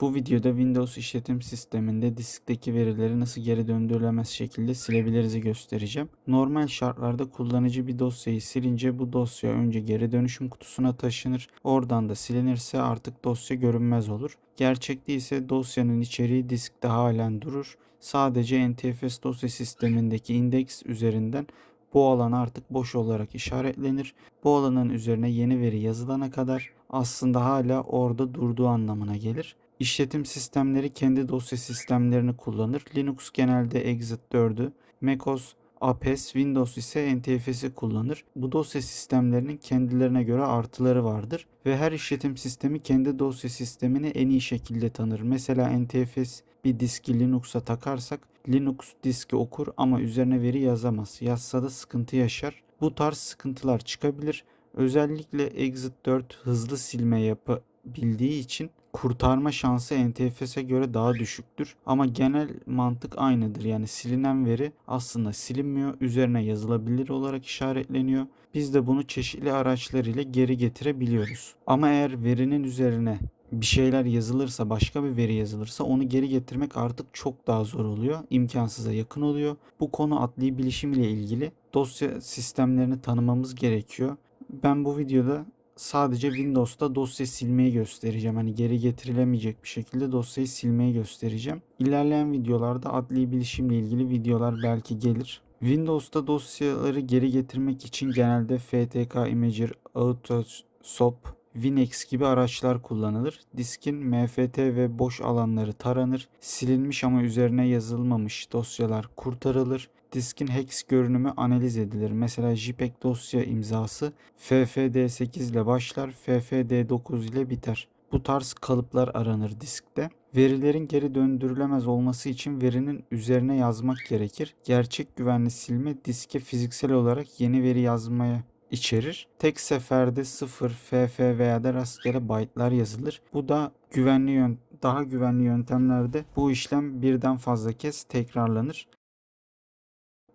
Bu videoda Windows işletim sisteminde diskteki verileri nasıl geri döndürülemez şekilde silebiliriz göstereceğim. Normal şartlarda kullanıcı bir dosyayı silince bu dosya önce geri dönüşüm kutusuna taşınır. Oradan da silinirse artık dosya görünmez olur. Gerçekte ise dosyanın içeriği diskte halen durur. Sadece NTFS dosya sistemindeki indeks üzerinden bu alan artık boş olarak işaretlenir. Bu alanın üzerine yeni veri yazılana kadar aslında hala orada durduğu anlamına gelir. İşletim sistemleri kendi dosya sistemlerini kullanır. Linux genelde Exit 4'ü, macOS Apes, Windows ise NTFS'i kullanır. Bu dosya sistemlerinin kendilerine göre artıları vardır ve her işletim sistemi kendi dosya sistemini en iyi şekilde tanır. Mesela NTFS bir diski Linux'a takarsak Linux diski okur ama üzerine veri yazamaz. Yazsa da sıkıntı yaşar. Bu tarz sıkıntılar çıkabilir. Özellikle Exit 4 hızlı silme yapabildiği için kurtarma şansı NTFS'e göre daha düşüktür. Ama genel mantık aynıdır. Yani silinen veri aslında silinmiyor. Üzerine yazılabilir olarak işaretleniyor. Biz de bunu çeşitli araçlar ile geri getirebiliyoruz. Ama eğer verinin üzerine bir şeyler yazılırsa, başka bir veri yazılırsa onu geri getirmek artık çok daha zor oluyor. İmkansıza yakın oluyor. Bu konu adli bilişim ile ilgili dosya sistemlerini tanımamız gerekiyor. Ben bu videoda sadece Windows'ta dosya silmeyi göstereceğim. Hani geri getirilemeyecek bir şekilde dosyayı silmeyi göstereceğim. İlerleyen videolarda adli bilişimle ilgili videolar belki gelir. Windows'ta dosyaları geri getirmek için genelde FTK Imager, AutoSop, Winex gibi araçlar kullanılır. Diskin MFT ve boş alanları taranır. Silinmiş ama üzerine yazılmamış dosyalar kurtarılır. Diskin hex görünümü analiz edilir. Mesela JPEG dosya imzası FFD8 ile başlar, FFD9 ile biter. Bu tarz kalıplar aranır diskte. Verilerin geri döndürülemez olması için verinin üzerine yazmak gerekir. Gerçek güvenli silme diske fiziksel olarak yeni veri yazmaya içerir. Tek seferde 0, FF veya da rastgele byte'lar yazılır. Bu da güvenli yön daha güvenli yöntemlerde bu işlem birden fazla kez tekrarlanır.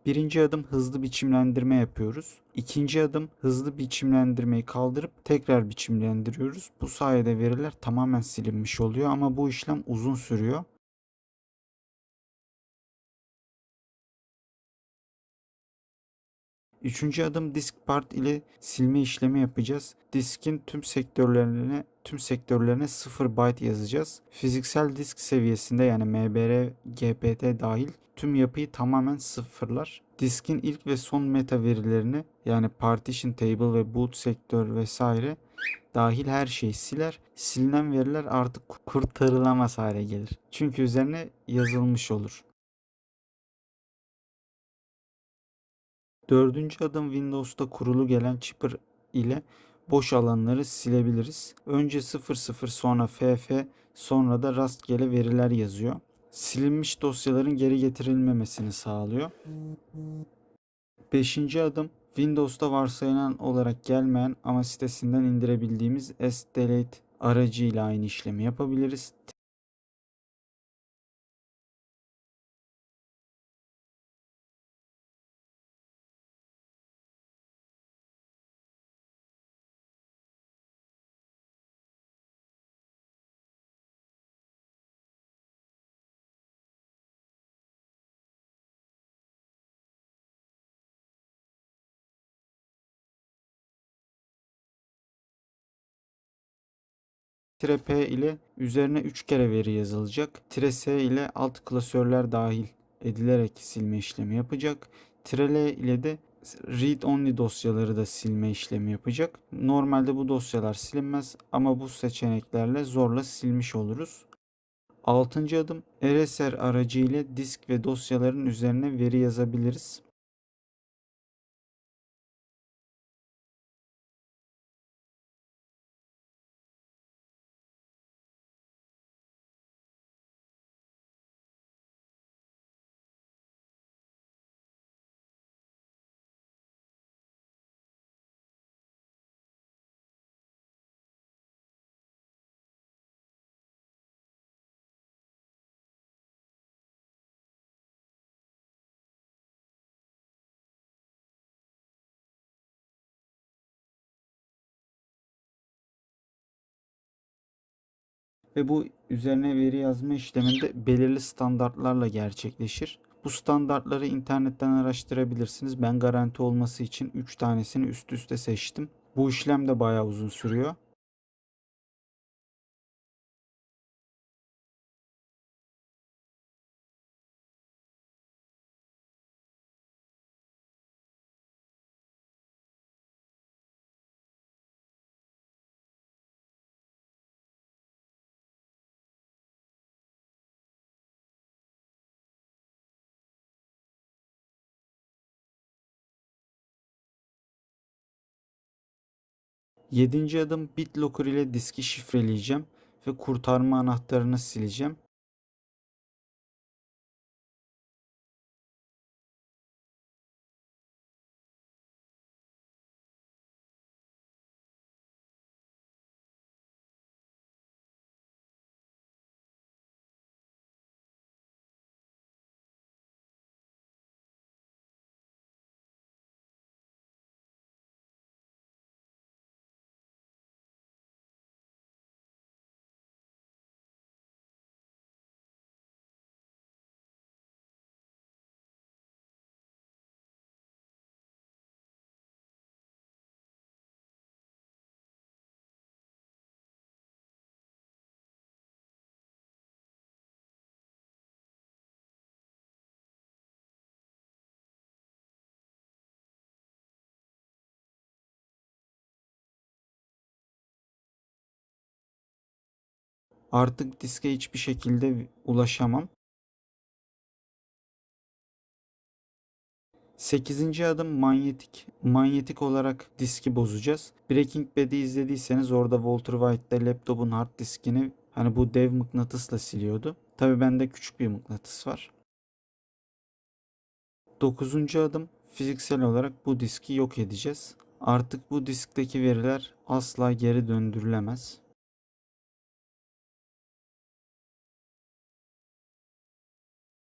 Birinci adım hızlı biçimlendirme yapıyoruz. İkinci adım hızlı biçimlendirmeyi kaldırıp tekrar biçimlendiriyoruz. Bu sayede veriler tamamen silinmiş oluyor ama bu işlem uzun sürüyor. Üçüncü adım disk part ile silme işlemi yapacağız. Diskin tüm sektörlerine tüm sektörlerine 0 byte yazacağız. Fiziksel disk seviyesinde yani MBR, GPT dahil tüm yapıyı tamamen sıfırlar. Diskin ilk ve son meta verilerini yani partition table ve boot sektör vesaire dahil her şeyi siler. Silinen veriler artık kurtarılamaz hale gelir. Çünkü üzerine yazılmış olur. Dördüncü adım Windows'ta kurulu gelen chipper ile boş alanları silebiliriz. Önce 00 sonra FF sonra da rastgele veriler yazıyor. Silinmiş dosyaların geri getirilmemesini sağlıyor. Beşinci adım Windows'ta varsayılan olarak gelmeyen ama sitesinden indirebildiğimiz S-Delete aracıyla aynı işlemi yapabiliriz. Tire P ile üzerine 3 kere veri yazılacak. Tire S ile alt klasörler dahil edilerek silme işlemi yapacak. Tire L ile de read only dosyaları da silme işlemi yapacak. Normalde bu dosyalar silinmez ama bu seçeneklerle zorla silmiş oluruz. Altıncı adım RSR aracı ile disk ve dosyaların üzerine veri yazabiliriz. Ve bu üzerine veri yazma işleminde belirli standartlarla gerçekleşir. Bu standartları internetten araştırabilirsiniz. Ben garanti olması için 3 tanesini üst üste seçtim. Bu işlem de bayağı uzun sürüyor. Yedinci adım BitLocker ile diski şifreleyeceğim ve kurtarma anahtarını sileceğim. Artık diske hiçbir şekilde ulaşamam. 8. adım manyetik. Manyetik olarak diski bozacağız. Breaking Bad'i izlediyseniz orada Walter White de laptopun hard diskini hani bu dev mıknatısla siliyordu. Tabi bende küçük bir mıknatıs var. 9. adım fiziksel olarak bu diski yok edeceğiz. Artık bu diskteki veriler asla geri döndürülemez.